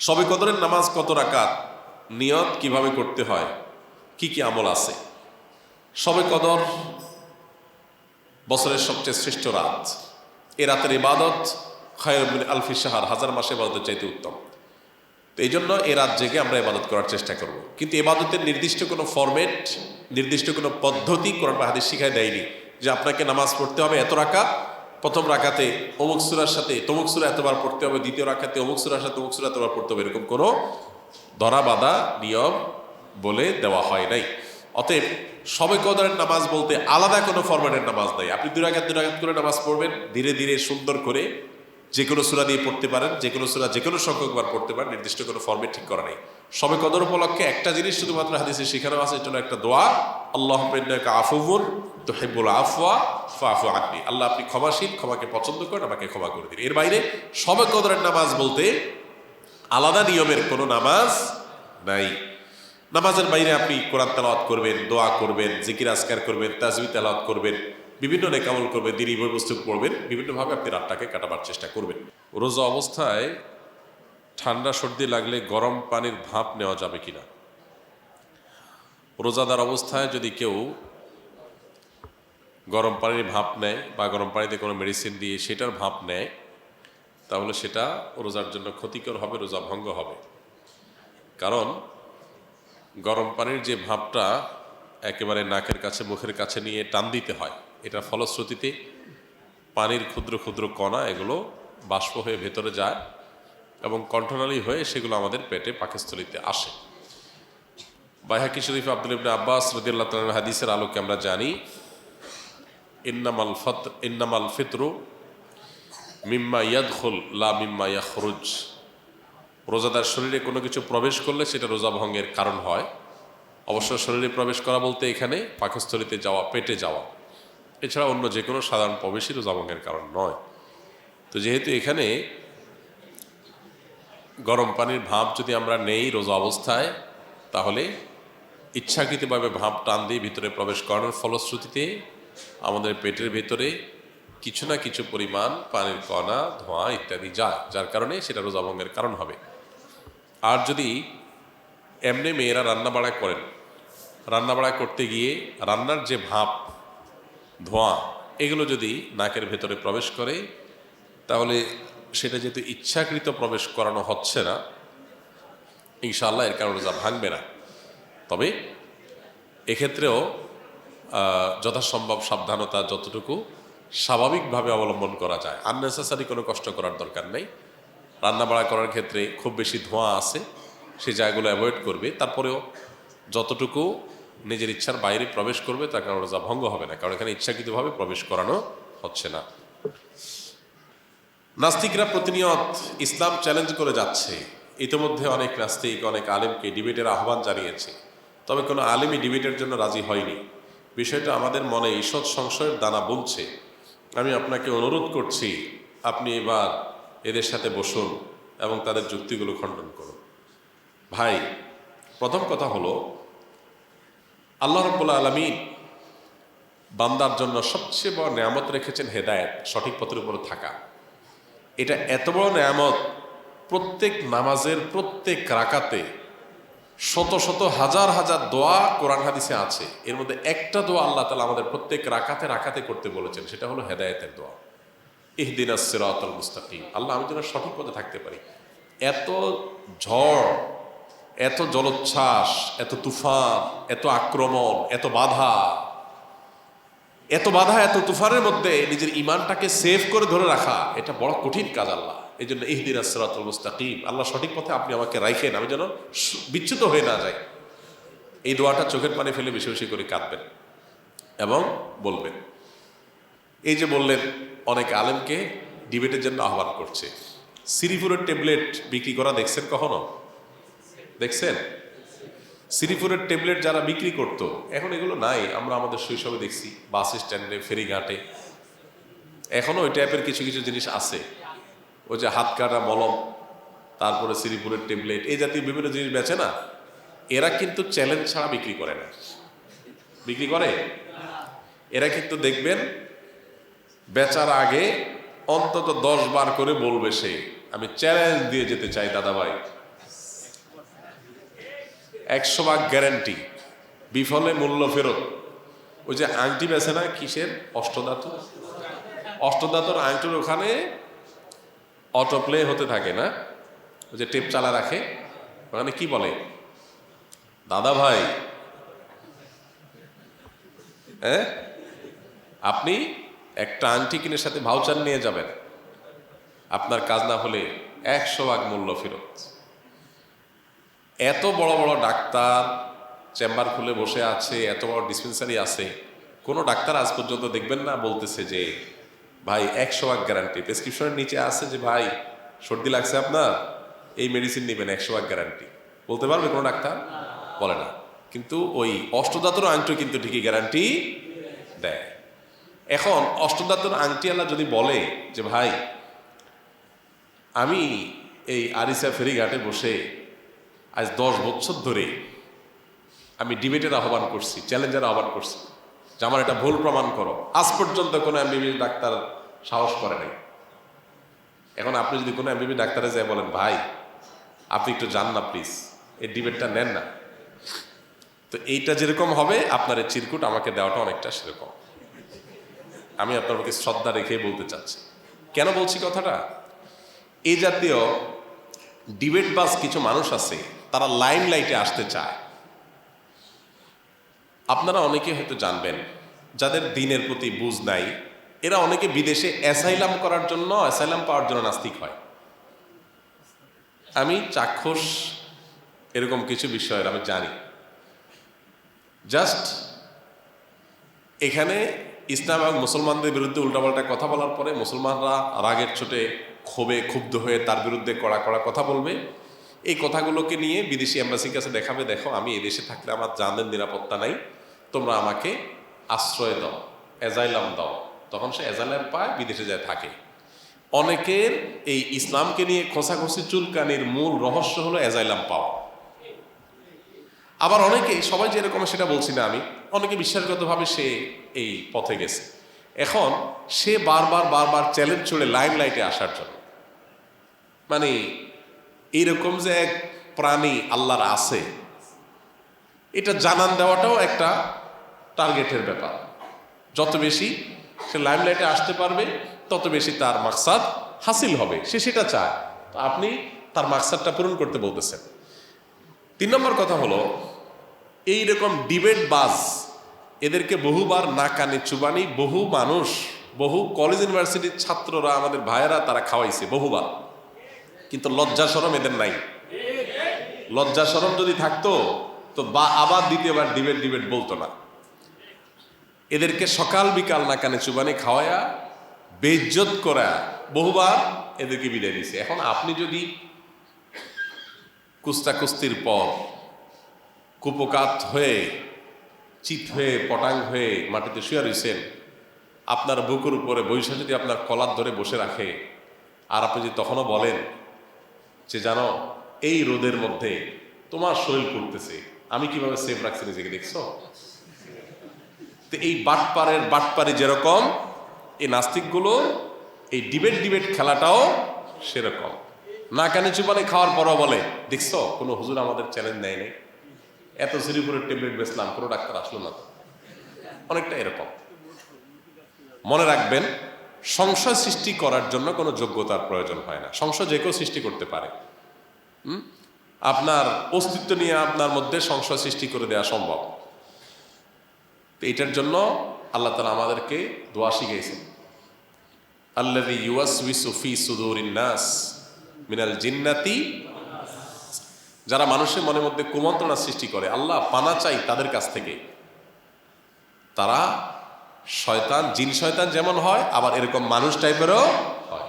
সবে কদরের নামাজ কত রাকাত? নিয়ত কীভাবে করতে হয়? কি কি আমল আছে? সবে কদর বছরের সবচেয়ে শ্রেষ্ঠ রাত। এ রাতের ইবাদত খায়রবিন আলফি সাহার হাজার মাসে ইবাদতের চাইতে উত্তম। তো এই জন্য এ রাত জেগে আমরা ইবাদত করার চেষ্টা করব। কিন্তু ইবাদতের নির্দিষ্ট কোনো ফরম্যাট, নির্দিষ্ট কোনো পদ্ধতি কোরআন হাদিস শিখায় দেয়নি যে আপনাকে নামাজ পড়তে হবে এত রাখা প্রথম রাখাতে অমুক সুরার সাথে তমুক সুরা এতবার পড়তে হবে, দ্বিতীয় রাখাতে অমুক সুরার সাথে অমুক সুরা এতবার পড়তে হবে, এরকম কোনো ধরা বাঁধা নিয়ম বলে দেওয়া হয় নাই। অতএব সবে কদরের নামাজ বলতে আলাদা কোনো ফরম্যাটের নামাজ নাই। আপনি দুরাঘাত দুরাঘাত করে নামাজ পড়বেন, ধীরে ধীরে সুন্দর করে যে কোনো সুরা দিয়ে পড়তে পারেন, যে কোনো সুরা যে কোনো সংখ্যকবার পড়তে পারেন, নির্দিষ্ট কোনো ফর্মে ঠিক করা নেই। সবে কদর উপলক্ষে একটা জিনিস শুধুমাত্র হাদিসে শেখানো আছে, এটা একটা দোয়া আল্লাহ আফুবুন তো হেবুল আফওয়া ফাফু আনবি আল্লাহ আপনি ক্ষমাশীল, ক্ষমাকে পছন্দ করেন, আমাকে ক্ষমা করে দিন। এর বাইরে সবে কদরের নামাজ বলতে আলাদা নিয়মের কোনো নামাজ নাই। নামাজের বাইরে আপনি কোরআন তালাওয়াত করবেন, দোয়া করবেন, জিকির আসকার করবেন, তাজবি তেলাওয়াত করবেন। বিভিন্ন নেকামল করবেন দিনই বই পুস্তক পড়বেন, বিভিন্নভাবে আপনি রাতটাকে কাটাবার চেষ্টা করবেন। রোজা অবস্থায় ঠান্ডা সর্দি লাগলে গরম পানির ভাপ নেওয়া যাবে কিনা? রোজাদার অবস্থায় যদি কেউ গরম পানির ভাপ নেয় বা গরম পানিতে কোনো মেডিসিন দিয়ে সেটার ভাপ নেয়, তাহলে সেটা রোজার জন্য ক্ষতিকর হবে, রোজা ভঙ্গ হবে। কারণ গরম পানির যে ভাবটা একেবারে নাকের কাছে, মুখের কাছে নিয়ে টান দিতে হয়। এটা ফলশ্রুতিতে পানির ক্ষুদ্র ক্ষুদ্র কণা, এগুলো বাষ্প হয়ে ভেতরে যায় এবং কণ্ঠনালী হয়ে সেগুলো আমাদের পেটে পাকস্থলিতে আসে। বাইহাকি শরীফ আব্দুল ইবনে আব্বাস রদিয়াল্লাহ তাআলার হাদিসের আলোকে আমরা জানি, ইন্নামাল ফত, ইন্নামাল ফিতরু মিম্মা ইয়াদখুল, লা মিম্মা ইয়াখরুজ। রোজাদার শরীরে কোনো কিছু প্রবেশ করলে সেটা রোজা ভঙ্গের কারণ হয়। অবশ্য শরীরে প্রবেশ করা বলতে এখানে পাকস্থলিতে যাওয়া, পেটে যাওয়া। এছাড়া অন্য যে কোনো সাধারণ প্রবেশই রোজাভঙ্গের কারণ নয়। তো যেহেতু এখানে গরম পানির ভাব যদি আমরা নেই রোজা অবস্থায়, তাহলে ইচ্ছাকৃতভাবে ভাব টান দিয়ে ভিতরে প্রবেশ করানোর ফলশ্রুতিতে আমাদের পেটের ভেতরে কিছু না কিছু পরিমাণ পানির কণা, ধোঁয়া ইত্যাদি যায়, যার কারণে সেটা রোজা ভঙ্গের কারণ হবে। আর যদি এমনি মেয়েরা রান্না বাড়া করেন রান্না বাড়া করতে গিয়ে রান্নার যে ভাপ ধোঁয়া, এগুলো যদি নাকের ভেতরে প্রবেশ করে, তাহলে সেটা যেহেতু ইচ্ছাকৃত প্রবেশ করানো হচ্ছে না, ইনশাআল্লাহ এর কারণে যা ভাঙবে না। তবে এক্ষেত্রেও যথাসম্ভব সাবধানতা যতটুকু স্বাভাবিকভাবে অবলম্বন করা যায়। আননেসেসারি কোনো কষ্ট করার দরকার নেই। রান্নাবাড়া করার ক্ষেত্রে খুব বেশি ধোঁয়া আছে, সে জায়গাগুলো অ্যাভয়েড করবে। তারপরেও যতটুকু নিজের ইচ্ছার বাইরে প্রবেশ করবে, তার কারণ রোজা ভঙ্গ হবে না, কারণ এখানে ইচ্ছাকৃতভাবে প্রবেশ করানো হচ্ছে না। নাস্তিকরা প্রতিনিয়ত ইসলাম চ্যালেঞ্জ করে যাচ্ছে। ইতিমধ্যে অনেক নাস্তিক, অনেক আলেমকে ডিবেটের আহ্বান জানিয়েছে, তবে কোনো আলেমই ডিবেটের জন্য রাজি হয়নি। বিষয়টা আমাদের মনে ঈষৎ সংশয়ের দানা বুনছে। আমি আপনাকে অনুরোধ করছি, আপনি এবার এদের সাথে বসুন এবং তাদের যুক্তিগুলো খণ্ডন করুন। ভাই, প্রথম কথা হলো আল্লাহ রব্বুল্লা আলমিন বান্দার জন্য সবচেয়ে বড় নেয়ামত রেখেছেন হেদায়েত, সঠিক পথের উপরে থাকা। এটা এত বড় নেয়ামত, প্রত্যেক নামাজের প্রত্যেক রাকাতে শত শত হাজার হাজার দোয়া কোরআন হাদিসে আছে। এর মধ্যে একটা দোয়া আল্লাহ তালা আমাদের প্রত্যেক রাকাতে রাকাতে করতে বলেছেন, সেটা হলো হেদায়েতের দোয়া। ইহদিন সিরাতুল মুস্তাকিম। আল্লাহ আমি যেন সঠিক পথে থাকতে পারি। এত ঝড় এত জলোচ্ছ্বাস, এত তুফান, এত আক্রমণ, এত বাধা। এত বাধা, এত তুফানের মধ্যে নিজের ইমানটাকে সেভ করে ধরে রাখা, এটা বড় কঠিন কাজ আল্লাহ। এই জন্য ইহদিন আসরাতুল মুস্তাকিম। আল্লাহ সঠিক পথে আপনি আমাকে রাখেন আমি যেন বিচ্যুত হয়ে না যাই। এই দোয়াটা চোখের পানি ফেলে বেশি বেশি করে কাঁদবেন এবং বলবেন। এই যে বললেন, অনেক আলেমকে ডিবেটের জন্য আহ্বান করছে। সিরিপুরের ট্যাবলেট বিক্রি করা দেখছেন কখনো? দেখছেন? সিরিপুরের ট্যাবলেট যারা বিক্রি করতো, এখন এগুলো নাই, আমরা আমাদের শৈশবে দেখছি, বাস স্ট্যান্ডে, ফেরিঘাটে। এখনও ওই টাইপের কিছু কিছু জিনিস আছে। ওই যে হাত কাটা মলম, তারপরে সিরিপুরের ট্যাবলেট, এই জাতীয় বিভিন্ন জিনিস বেচে না? এরা কিন্তু চ্যালেঞ্জ ছাড়া বিক্রি করে না। বিক্রি করে? এরা কিন্তু দেখবেন, বেচার আগে অন্তত দশ বার করে বলবে সে, আমি চ্যালেঞ্জ দিয়ে যেতে চাই দাদা ভাই একশো ভাগ গ্যারান্টি বিফলে মূল্য ফেরত। ওই যে আংটি বেছে না, কিসের? অষ্টধাতু? অষ্টধাতুর আংটির ওখানে অটো প্লে হতে থাকে না। ওই যে টেপ চালা রাখে। ওখানে কি বলে? দাদা ভাই। হ্যাঁ? আপনি একটা আংটি কিনের সাথে ভাউচার নিয়ে যাবেন। আপনার কাজ না হলে একশো ভাগ মূল্য ফেরত। এত বড় বড় ডাক্তার চেম্বার খুলে বসে আছে, এত বড় ডিসপেন্সারি আছে, কোনো ডাক্তার আজ পর্যন্ত দেখবেন না বলতেছে যে, ভাই, একশো ভাগ গ্যারান্টি প্রেসক্রিপশনের নিচে আছে যে, ভাই, সর্দি লাগছে আপনার, এই মেডিসিন নেবেন, একশো ভাগ গ্যারান্টি বলতে পারবে কোনো ডাক্তার? বলে না। কিন্তু ওই অষ্টদাতর আংটি কিন্তু ঠিকই গ্যারান্টি দেয়। এখন অষ্টদাতর আংটিওয়ালা যদি বলে যে, ভাই, আমি এই আরিসা ফেরিঘাটে বসে আজ দশ বছর ধরে আমি ডিবেটের আহ্বান করছি, চ্যালেঞ্জের আহ্বান করছি। যে আমার এটা ভুল প্রমাণ করো। আজ পর্যন্ত কোনো এমবিবি ডাক্তার সাহস করে নাই। এখন আপনি যদি কোনো এমবিবি ডাক্তারে যায় বলেন, ভাই, আপনি একটু যান না প্লিজ, এই ডিবেটটা নেন না। তো এইটা যেরকম হবে, আপনার এই চিরকুট আমাকে দেওয়াটা অনেকটা সেরকম। আমি আপনার প্রতি শ্রদ্ধা রেখে বলতে চাচ্ছি। কেন বলছি কথাটা? এই জাতীয় ডিবেট বাস কিছু মানুষ আছে তারা লাইম লাইটে আসতে চায়। আপনারা অনেকে হয়তো জানবেন, যাদের দিনের প্রতি বুঝ নাই, এরা অনেকে বিদেশে অ্যাসাইলাম করার জন্য, অ্যাসাইলাম পাওয়ার জন্য নাস্তিক হয়। আমি চাক্ষুষ এরকম কিছু বিষয়ের, আমি জানি। জাস্ট এখানে ইসলাম এবং মুসলমানদের বিরুদ্ধে উল্টাপাল্টা কথা বলার পরে মুসলমানরা রাগের ছোটে, ক্ষোভে, ক্ষুব্ধ হয়ে তার বিরুদ্ধে কড়া কড়া কথা বলবে। এই কথাগুলোকে নিয়ে বিদেশি অ্যাম্বাসির কাছে দেখাবে, দেখো, আমি এদেশে থাকলে আমার জানের নিরাপত্তা নাই, তোমরা আমাকে আশ্রয় দাও এজাইলাম দাও। তখন সে এজাইলাম পায়, বিদেশে যায়, থাকে। অনেকের এই ইসলামকে নিয়ে খোসাখসি চুলকানির মূল রহস্য হলো এজাইলাম পাওয়া। আবার অনেকে, সবাই যেরকম সেটা বলছি না আমি, অনেকে বিশ্বাসগতভাবে সে এই পথে গেছে। এখন সে বারবার বারবার চ্যালেঞ্জ ছুড়ে লাইন লাইটে আসার জন্য। মানে এইরকম যে এক প্রাণী আল্লাহর আছে, এটা জানান দেওয়াটাও একটা টার্গেটের ব্যাপার। যত বেশি সে লাইমলাইটে আসতে পারবে, তত বেশি তার মাকসাদ হাসিল হবে। সে সেটা চায়। তো আপনি তার মাকসাদটা পূরণ করতে বলতেছেন। তিন নম্বর কথা হলো এই রকম ডিবেট বাজ, এদেরকে বহুবার না কানে চুবানি, বহু মানুষ, বহু কলেজ ইউনিভার্সিটির ছাত্ররা, আমাদের ভাইয়েরা তারা খাওয়াইছে বহুবার। কিন্তু লজ্জা সরম এদের নাই। লজ্জা সরম যদি থাকতো, তো বা আবার দ্বিতীয়বার ডিবেট ডিবেট বলতো না। এদেরকে সকাল বিকাল না কানে চুবানি খাওয়ায়া, বেজ্জত করা, বহুবার এদেরকে বিদায় দিছে। এখন আপনি যদি কুস্তা কুস্তির পর কুপকাত হয়ে, চিত হয়ে, পটাং হয়ে মাটিতে শুয়ে রয়েছেন আপনার বুকুর উপরে বৈশা যদি আপনার কলার ধরে বসে রাখে, আর আপনি যদি তখনও বলেন যে জানো, এই রোদের মধ্যে তোমার শরীর পড়তেছে। আমি কীভাবে সেফ রাখছি নিজেকে, দেখছ? তো এই বাটপারের, বাটপারে যেরকম, এই নাস্তিকগুলো, এই ডিবেট ডিবেট খেলাটাও সেরকম। না কানে চুপানে খাওয়ার পরও বলে, দেখছ, কোনো হুজুর আমাদের চ্যালেঞ্জ নেয় নাই। এত শ্রীপুরের ট্যাবলেট বেসলাম কোনো ডাক্তার আসলো না অনেকটা এরকম। মনে রাখবেন, সংশয় সৃষ্টি করার জন্য কোনো যোগ্যতার প্রয়োজন হয় না। সংশয় যে কেউ সৃষ্টি করতে পারে? আপনার অস্তিত্ব নিয়ে আপনার মধ্যে সংশয় সৃষ্টি করে দেওয়া সম্ভব। তো এটার জন্য আল্লাহ তালা আমাদেরকে দোয়া শিখিয়েছেন। আল্লাহ ইউয়াস উইসুফি সুদুরিন নাস মিনাল জিন্নাতি। যারা মানুষের মনের মধ্যে কুমন্ত্রণা সৃষ্টি করে, আল্লাহ পানা চাই তাদের কাছ থেকে। তারা শয়তান, জিন শয়তান যেমন হয়, আবার এরকম মানুষ টাইপেরও হয়।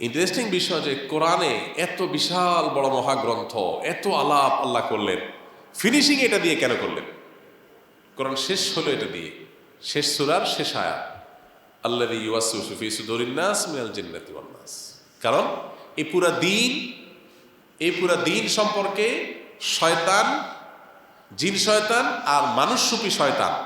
ইন্টারেস্টিং বিষয় যে কোরআনে এত বিশাল বড় মহাগ্রন্থ, এত আলাপ আল্লাহ করলেন। ফিনিশিং এটা দিয়ে কেন করলেন? কোরআন শেষ হলো এটা দিয়ে। শেষ সুরার শেষ আয়া আল্লাহ ওয়ান কারণ এই পুরা দিন, এই পুরা দিন সম্পর্কে শয়তান, জিন শয়তান আর মানুষরূপী শয়তান।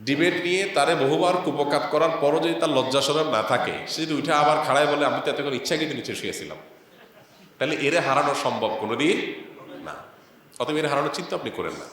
ডিবেট নিয়ে তারে বহুবার কুপকাত করার পরও যদি তার লজ্জা না থাকে, সে যদি উঠে আবার খাড়ায় বলে, আমি তো এতক্ষণ কিন্তু নিচে শুয়েছিলাম তাহলে এরে হারানো সম্ভব কোনোদিন না। অতএব এর হারানোর চিন্তা আপনি করেন না।